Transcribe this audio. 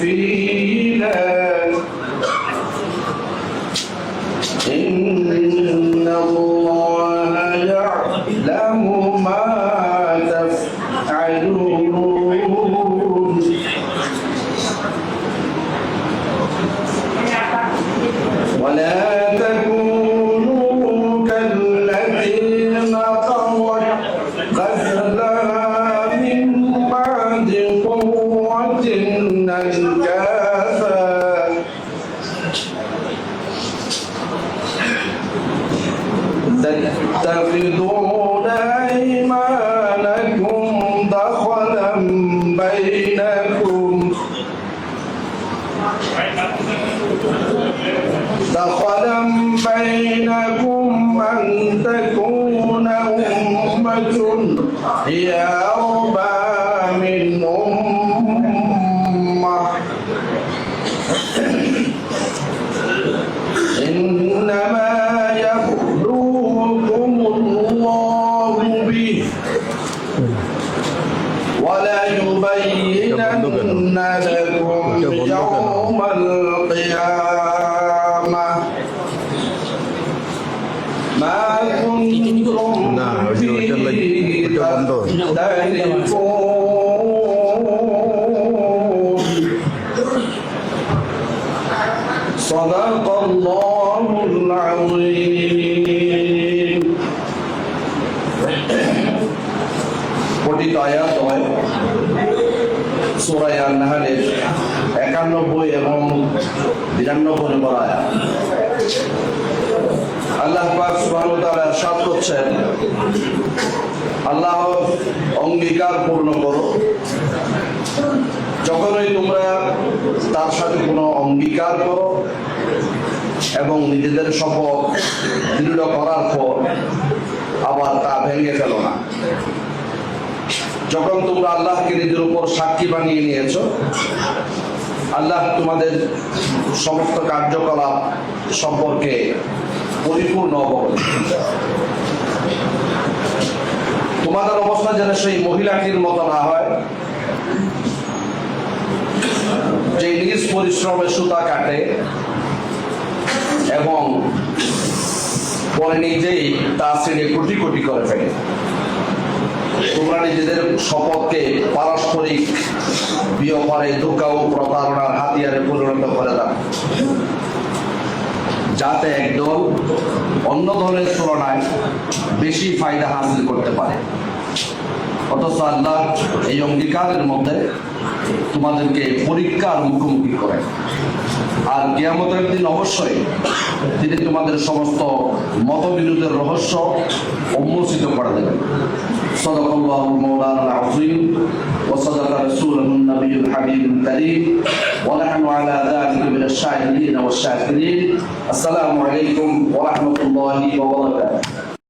feet. مؤمنا كافا تتخذون أيمانكم دخلا بينكم. دخلا بينكم أن تكون أمة هي أربع يوم القيامة ما كنتم না, ওই যে ওইটার লাগি- فيه ওইটা বন্ধ। تختلفون صدق الله العظيم পঠিত আয়াত হয় সুরায় আন্নাহারের একানব্বই এবং বিরানব্বই নম্বর আয়াত আল্লাহ পাক সুবহানাহু করছেন, আল্লাহ অঙ্গীকার পূর্ণ করো। যখনই তোমরা তার সাথে কোনো অঙ্গীকার করো এবং নিজেদের শপথ দৃঢ় করার পর আবার তা ভেঙে ফেলো না। যখন তোমরা আল্লাহকে নিজের উপর সাক্ষী বানিয়ে নিয়েছো আল্লাহ তোমাদের সমস্ত কার্যকলাপ সম্পর্কে পরিপূর্ণ অবগত। তোমাদের অবস্থা যেন সেই মহিলাটির মতো না হয়, যে নিজ পরিশ্রমে সুতা কাটে এবং পরে নিজেই তা শ্রেণি কোটি কোটি করে ফেলে। তোমরা নিজেদের শপথকে পারস্পরিক বিয়পারে ধোকা ও প্রতারণার হাতিয়ারে পরিণত করে দাও। যাতে একদল অন্য দলের তুলনায় বেশি ফায়দা হাসিল করতে পারে। অথচ আল্লাহ এই অঙ্গীকারের মধ্যে তোমাদেরকে পরীক্ষার মুখোমুখি করেন আর কিয়ামতের দিন অবশ্যই তিনি তোমাদের সমস্ত মতবিরোধের রহস্য উন্মোচিত করে দেবেন صدق الله مولانا العظيم وصدق رسوله النبي الحبيب الكريم ونحن على ذلك من الشاهدين والشاكرين السلام عليكم ورحمة الله وبركاته